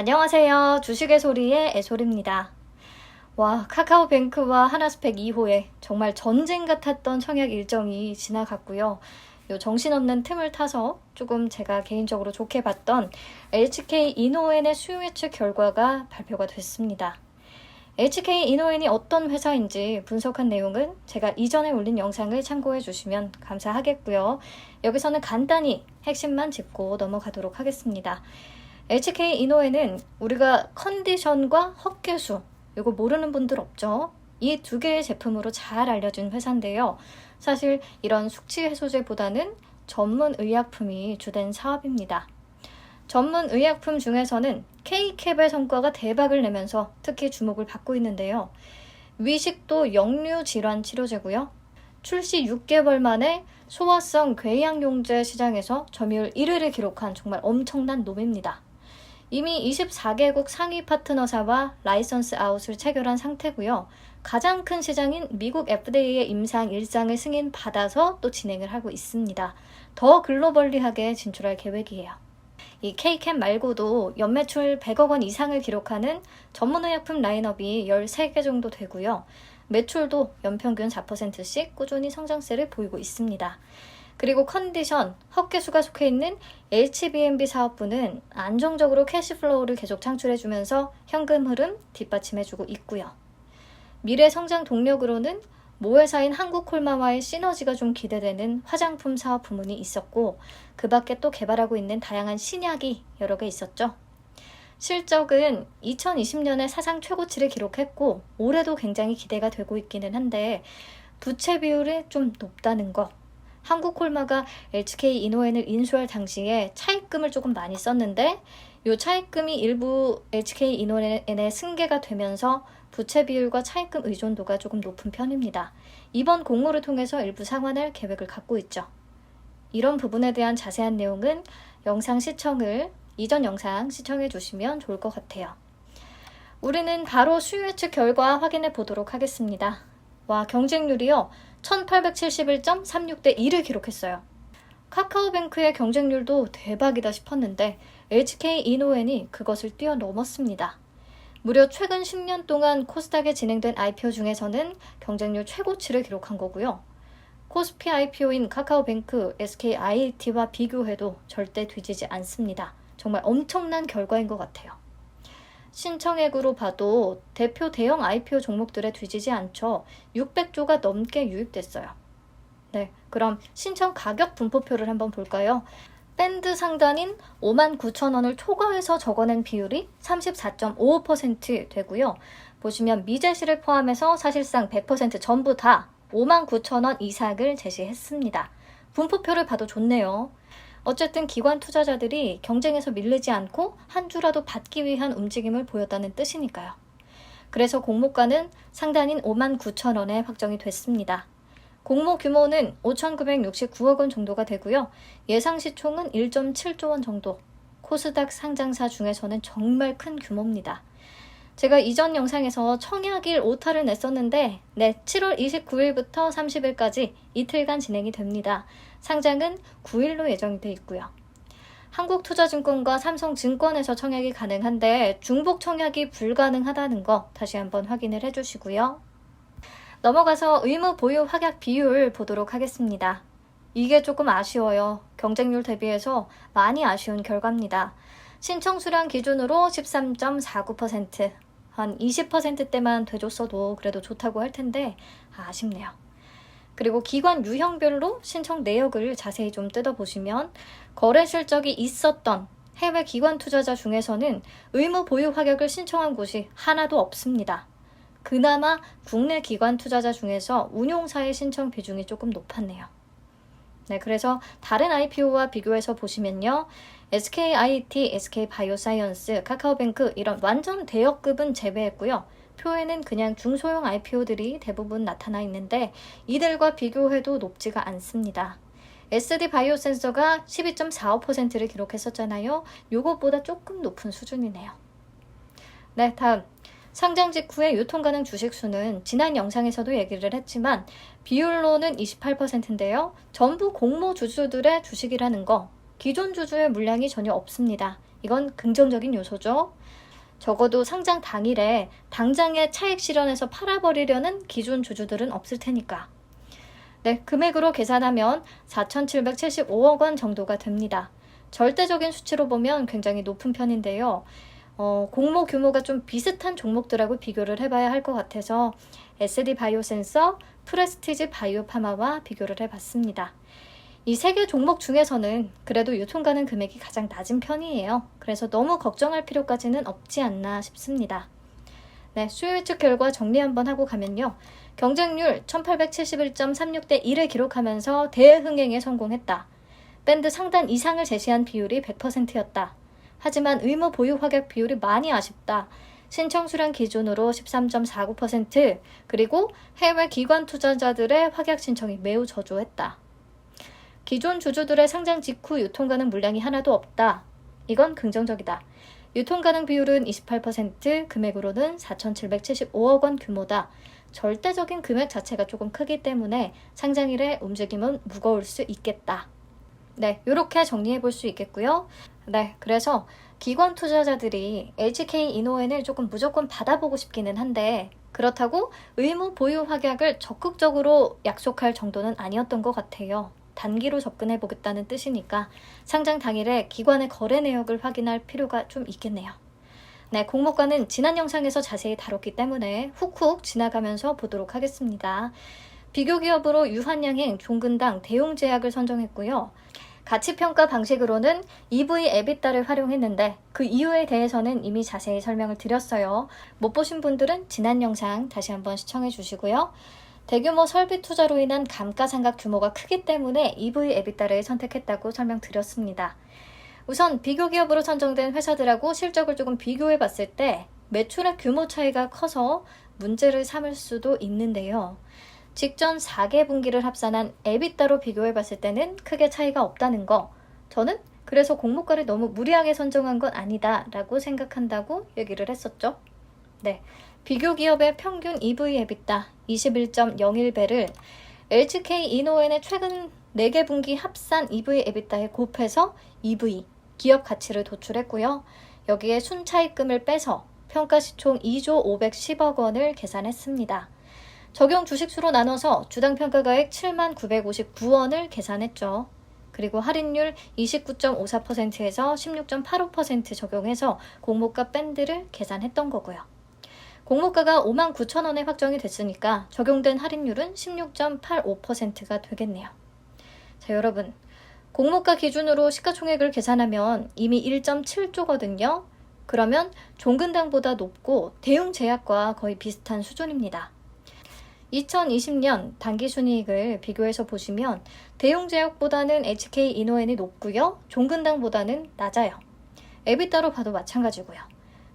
안녕하세요. 주식의 소리의 애소리입니다. 와, 카카오뱅크와 하나스펙 2호에 정말 전쟁 같았던 청약 일정이 지나갔고요. 요 정신없는 틈을 타서 조금 제가 개인적으로 좋게 봤던 HK 이노엔의 수요 예측 결과가 발표가 됐습니다. HK 이노엔이 어떤 회사인지 분석한 내용은 제가 이전에 올린 영상을 참고해 주시면 감사하겠고요. 여기서는 간단히 핵심만 짚고 넘어가도록 하겠습니다. HK 이노엔은 우리가 컨디션과 헛개수 이거 모르는 분들 없죠? 이 두 개의 제품으로 잘 알려진 회사인데요. 사실 이런 숙취 해소제보다는 전문 의약품이 주된 사업입니다. 전문 의약품 중에서는 K캡의 성과가 대박을 내면서 특히 주목을 받고 있는데요. 위식도 역류 질환 치료제고요. 출시 6개월 만에 소화성 궤양용제 시장에서 점유율 1위를 기록한 정말 엄청난 놈입니다. 이미 24개국 상위 파트너사와 라이선스 아웃을 체결한 상태고요. 가장 큰 시장인 미국 FDA의 임상 일상을 승인 받아서 또 진행을 하고 있습니다. 더 글로벌리하게 진출할 계획이에요. 이 K캠 말고도 연매출 100억 원 이상을 기록하는 전문의약품 라인업이 13개 정도 되고요. 매출도 연평균 4%씩 꾸준히 성장세를 보이고 있습니다. 그리고 컨디션, 헛개수가 속해 있는 HBNB 사업부는 안정적으로 캐시플로우를 계속 창출해주면서 현금 흐름 뒷받침해주고 있고요. 미래 성장 동력으로는 모회사인 한국콜마와의 시너지가 좀 기대되는 화장품 사업 부문이 있었고 그 밖에 또 개발하고 있는 다양한 신약이 여러 개 있었죠. 실적은 2020년에 사상 최고치를 기록했고 올해도 굉장히 기대가 되고 있기는 한데 부채 비율이 좀 높다는 거 한국콜마가 LHK 이노엔을 인수할 당시에 차입금을 조금 많이 썼는데 이 차입금이 일부 LHK 이노엔에 승계가 되면서 부채 비율과 차입금 의존도가 조금 높은 편입니다. 이번 공모를 통해서 일부 상환할 계획을 갖고 있죠. 이런 부분에 대한 자세한 내용은 영상 시청을 이전 영상 시청해 주시면 좋을 것 같아요. 우리는 바로 수요 예측 결과 확인해 보도록 하겠습니다. 와, 경쟁률이요. 1871.36대 1을 기록했어요. 카카오뱅크의 경쟁률도 대박이다 싶었는데 HK 이노엔이 그것을 뛰어넘었습니다. 무려 최근 10년 동안 코스닥에 진행된 IPO 중에서는 경쟁률 최고치를 기록한 거고요. 코스피 IPO인 카카오뱅크, SKIAT와 비교해도 절대 뒤지지 않습니다. 정말 엄청난 결과인 것 같아요. 신청액으로 봐도 대표 대형 IPO 종목들에 뒤지지 않죠. 600조가 넘게 유입됐어요. 네, 그럼 신청 가격 분포표를 한번 볼까요? 밴드 상단인 59,000원을 초과해서 적어낸 비율이 34.55% 되고요. 보시면 미제시를 포함해서 사실상 100% 전부 다 59,000원 이상을 제시했습니다. 분포표를 봐도 좋네요. 어쨌든 기관 투자자들이 경쟁에서 밀리지 않고 한 주라도 받기 위한 움직임을 보였다는 뜻이니까요. 그래서 공모가는 상단인 5만 9천 원에 확정이 됐습니다. 공모 규모는 5,969억 원 정도가 되고요. 예상 시총은 1.7조 원 정도. 코스닥 상장사 중에서는 정말 큰 규모입니다. 제가 이전 영상에서 청약일 오타를 냈었는데, 네, 7월 29일부터 30일까지 이틀간 진행이 됩니다. 상장은 9일로 예정이 돼 있고요. 한국투자증권과 삼성증권에서 청약이 가능한데 중복 청약이 불가능하다는 거 다시 한번 확인을 해주시고요. 넘어가서 의무 보유 확약 비율 보도록 하겠습니다. 이게 조금 아쉬워요. 경쟁률 대비해서 많이 아쉬운 결과입니다. 신청 수량 기준으로 13.49%, 한 20%대만 돼줬어도 그래도 좋다고 할 텐데 아쉽네요. 그리고 기관 유형별로 신청 내역을 자세히 좀 뜯어보시면 거래 실적이 있었던 해외 기관 투자자 중에서는 의무 보유 확약을 신청한 곳이 하나도 없습니다. 그나마 국내 기관 투자자 중에서 운용사의 신청 비중이 조금 높았네요. 네, 그래서 다른 IPO와 비교해서 보시면요. SKIT, SK바이오사이언스, 카카오뱅크 이런 완전 대역급은 제외했고요. 표에는 그냥 중소형 IPO들이 대부분 나타나 있는데 이들과 비교해도 높지가 않습니다. SD 바이오 센서가 12.45%를 기록했었잖아요. 요것보다 조금 높은 수준이네요. 네, 다음. 상장 직후의 유통 가능 주식 수는 지난 영상에서도 얘기를 했지만 비율로는 28%인데요. 전부 공모 주주들의 주식이라는 거 기존 주주의 물량이 전혀 없습니다. 이건 긍정적인 요소죠. 적어도 상장 당일에 당장에 차익 실현해서 팔아버리려는 기존 주주들은 없을 테니까. 네, 금액으로 계산하면 4,775억 원 정도가 됩니다. 절대적인 수치로 보면 굉장히 높은 편인데요. 어, 공모 규모가 좀 비슷한 종목들하고 비교를 해봐야 할 것 같아서 SD 바이오센서, 프레스티지 바이오파마와 비교를 해봤습니다. 이 세 개 종목 중에서는 그래도 유통가능 금액이 가장 낮은 편이에요. 그래서 너무 걱정할 필요까지는 없지 않나 싶습니다. 네, 수요 예측 결과 정리 한번 하고 가면요. 경쟁률 1871.36대 1을 기록하면서 대흥행에 성공했다. 밴드 상단 이상을 제시한 비율이 100%였다. 하지만 의무 보유 확약 비율이 많이 아쉽다. 신청 수량 기준으로 13.49%, 그리고 해외 기관 투자자들의 확약 신청이 매우 저조했다. 기존 주주들의 상장 직후 유통 가능 물량이 하나도 없다. 이건 긍정적이다. 유통 가능 비율은 28%, 금액으로는 4,775억 원 규모다. 절대적인 금액 자체가 조금 크기 때문에 상장일의 움직임은 무거울 수 있겠다. 네, 이렇게 정리해 볼 수 있겠고요. 네, 그래서 기관 투자자들이 HK 이노엔을 조금 무조건 받아보고 싶기는 한데 그렇다고 의무 보유 확약을 적극적으로 약속할 정도는 아니었던 것 같아요. 단기로 접근해 보겠다는 뜻이니까 상장 당일에 기관의 거래 내역을 확인할 필요가 좀 있겠네요. 네, 공모가는 지난 영상에서 자세히 다뤘기 때문에 훅훅 지나가면서 보도록 하겠습니다. 비교 기업으로 유한양행, 종근당, 대용제약을 선정했고요. 가치평가 방식으로는 EV 에비따를 활용했는데 그 이유에 대해서는 이미 자세히 설명을 드렸어요. 못 보신 분들은 지난 영상 다시 한번 시청해 주시고요. 대규모 설비 투자로 인한 감가상각 규모가 크기 때문에 EV 에비따를 선택했다고 설명드렸습니다. 우선 비교 기업으로 선정된 회사들하고 실적을 조금 비교해 봤을 때 매출의 규모 차이가 커서 문제를 삼을 수도 있는데요. 직전 4개 분기를 합산한 에비따로 비교해 봤을 때는 크게 차이가 없다는 거. 저는 그래서 공모가를 너무 무리하게 선정한 건 아니다라고 생각한다고 얘기를 했었죠. 네. 비교 기업의 평균 EV 에비따 21.01배를 LGK 이노엔의 최근 4개 분기 합산 EV 에비따에 곱해서 EV 기업 가치를 도출했고요. 여기에 순차익금을 빼서 평가시 총 2조 510억 원을 계산했습니다. 적용 주식수로 나눠서 주당 평가가액 7만 959원을 계산했죠. 그리고 할인율 29.54%에서 16.85% 적용해서 공모가 밴드를 계산했던 거고요. 공모가가 5만 9천 원에 확정이 됐으니까 적용된 할인율은 16.85%가 되겠네요. 자, 여러분. 공모가 기준으로 시가총액을 계산하면 이미 1.7조거든요. 그러면 종근당보다 높고 대웅 제약과 거의 비슷한 수준입니다. 2020년 단기 순이익을 비교해서 보시면 대웅제약보다는 HK 이노엔이 높고요. 종근당보다는 낮아요. 에비따로 봐도 마찬가지고요.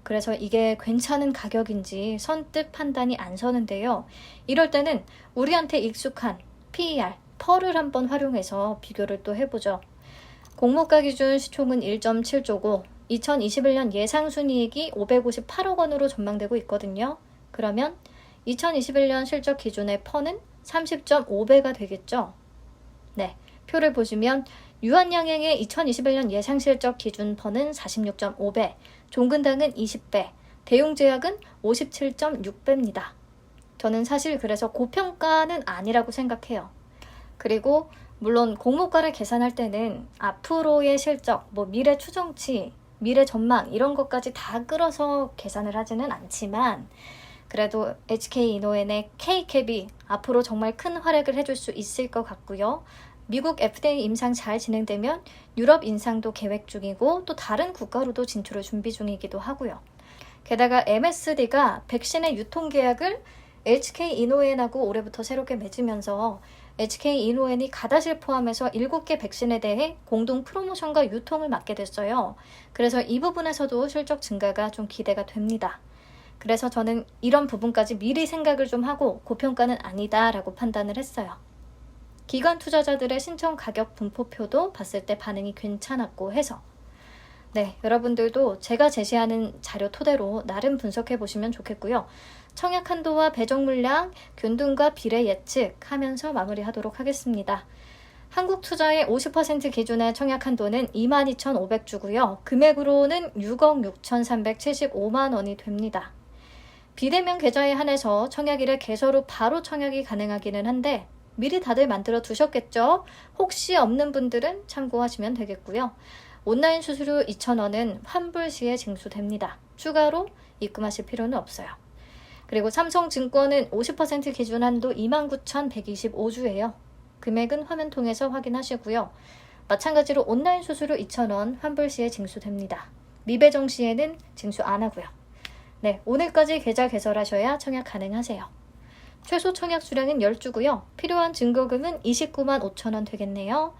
그래서 이게 괜찮은 가격인지 선뜻 판단이 안 서는데요. 이럴 때는 우리한테 익숙한 PER, 펄을 한번 활용해서 비교를 또 해보죠. 공모가 기준 시총은 1.7조고 2021년 예상 순이익이 558억 원으로 전망되고 있거든요. 그러면 2021년 실적 기준의 퍼는 30.5배가 되겠죠. 네, 표를 보시면 유한양행의 2021년 예상 실적 기준 퍼는 46.5배, 종근당은 20배, 대용제약은 57.6배입니다. 저는 사실 그래서 고평가는 아니라고 생각해요. 그리고 물론 공모가를 계산할 때는 앞으로의 실적, 뭐 미래 추정치, 미래 전망 이런 것까지 다 끌어서 계산을 하지는 않지만 그래도 HK 이노엔의 K캡이 앞으로 정말 큰 활약을 해줄 수 있을 것 같고요. 미국 FDA 임상 잘 진행되면 유럽 인상도 계획 중이고 또 다른 국가로도 진출을 준비 중이기도 하고요. 게다가 MSD가 백신의 유통 계약을 HK 이노엔하고 올해부터 새롭게 맺으면서 HK 이노엔이 가다실 포함해서 7개 백신에 대해 공동 프로모션과 유통을 맡게 됐어요. 그래서 이 부분에서도 실적 증가가 좀 기대가 됩니다. 그래서 저는 이런 부분까지 미리 생각을 좀 하고 고평가는 아니다라고 판단을 했어요. 기관 투자자들의 신청 가격 분포표도 봤을 때 반응이 괜찮았고 해서 네, 여러분들도 제가 제시하는 자료 토대로 나름 분석해 보시면 좋겠고요. 청약 한도와 배정 물량, 균등과 비례 예측 하면서 마무리하도록 하겠습니다. 한국 투자의 50% 기준의 청약 한도는 22,500주고요. 금액으로는 6억 6,375만 원이 됩니다. 비대면 계좌에 한해서 청약일에 개설 후 바로 청약이 가능하기는 한데 미리 다들 만들어 두셨겠죠? 혹시 없는 분들은 참고하시면 되겠고요. 온라인 수수료 2,000원은 환불 시에 징수됩니다. 추가로 입금하실 필요는 없어요. 그리고 삼성증권은 50% 기준 한도 29,125주예요. 금액은 화면 통해서 확인하시고요. 마찬가지로 온라인 수수료 2,000원 환불 시에 징수됩니다. 미배정 시에는 징수 안 하고요. 네, 오늘까지 계좌 개설하셔야 청약 가능하세요. 최소 청약 수량은 10주고요. 필요한 증거금은 29만 5천 원 되겠네요.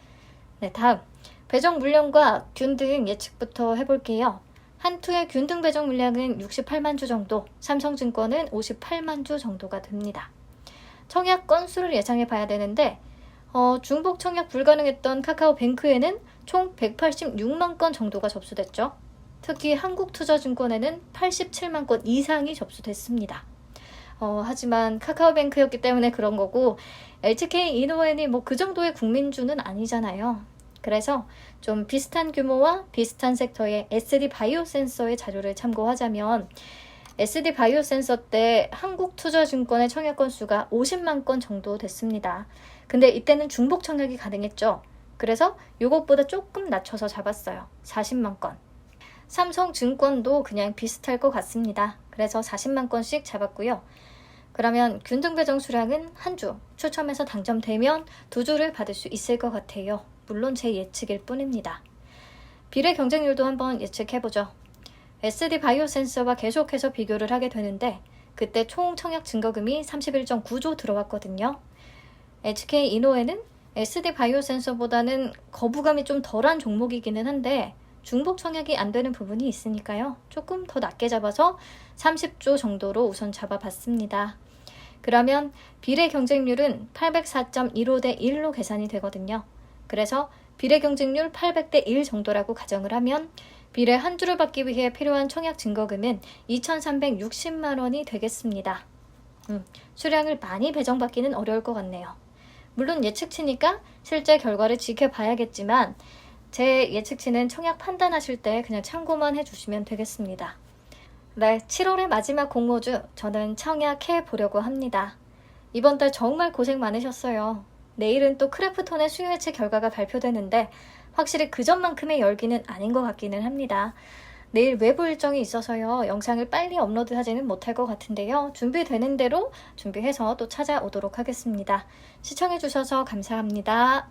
네, 다음 배정 물량과 균 등 예측부터 해볼게요. 한투의 균 등 배정 물량은 68만 주 정도, 삼성증권은 58만 주 정도가 됩니다. 청약 건수를 예상해 봐야 되는데 어, 중복 청약 불가능했던 카카오뱅크에는 총 186만 건 정도가 접수됐죠. 특히 한국투자증권에는 87만 건 이상이 접수됐습니다. 어, 하지만 카카오뱅크였기 때문에 그런 거고 LTK 이노엔이 뭐 그 정도의 국민주는 아니잖아요. 그래서 좀 비슷한 규모와 비슷한 섹터의 SD 바이오 센서의 자료를 참고하자면 SD 바이오 센서 때 한국 투자증권의 청약 건수가 50만 건 정도 됐습니다. 근데 이때는 중복 청약이 가능했죠. 그래서 이것보다 조금 낮춰서 잡았어요. 40만 건. 삼성증권도 그냥 비슷할 것 같습니다. 그래서 40만 건씩 잡았고요. 그러면 균등 배정 수량은 한 주, 추첨해서 당첨되면 두 주를 받을 수 있을 것 같아요. 물론 제 예측일 뿐입니다. 비례 경쟁률도 한번 예측해보죠. SD 바이오 센서와 계속해서 비교를 하게 되는데 그때 총 청약 증거금이 31.9조 들어왔거든요. HK 이노에는 SD 바이오 센서보다는 거부감이 좀 덜한 종목이기는 한데 중복 청약이 안 되는 부분이 있으니까요. 조금 더 낮게 잡아서 30조 정도로 우선 잡아봤습니다. 그러면 비례 경쟁률은 804.15 대 1로 계산이 되거든요. 그래서 비례 경쟁률 800대 1 정도라고 가정을 하면 비례 한 주를 받기 위해 필요한 청약 증거금은 2,360만 원이 되겠습니다. 음, 수량을 많이 배정받기는 어려울 것 같네요. 물론 예측치니까 실제 결과를 지켜봐야겠지만 제 예측치는 청약 판단하실 때 그냥 참고만 해주시면 되겠습니다. 네, 7월의 마지막 공모주 저는 청약해 보려고 합니다. 이번 달 정말 고생 많으셨어요. 내일은 또 크래프톤의 수요 예측 결과가 발표되는데 확실히 그 전만큼의 열기는 아닌 것 같기는 합니다. 내일 외부 일정이 있어서요. 영상을 빨리 업로드하지는 못할 것 같은데요. 준비되는 대로 준비해서 또 찾아오도록 하겠습니다. 시청해주셔서 감사합니다.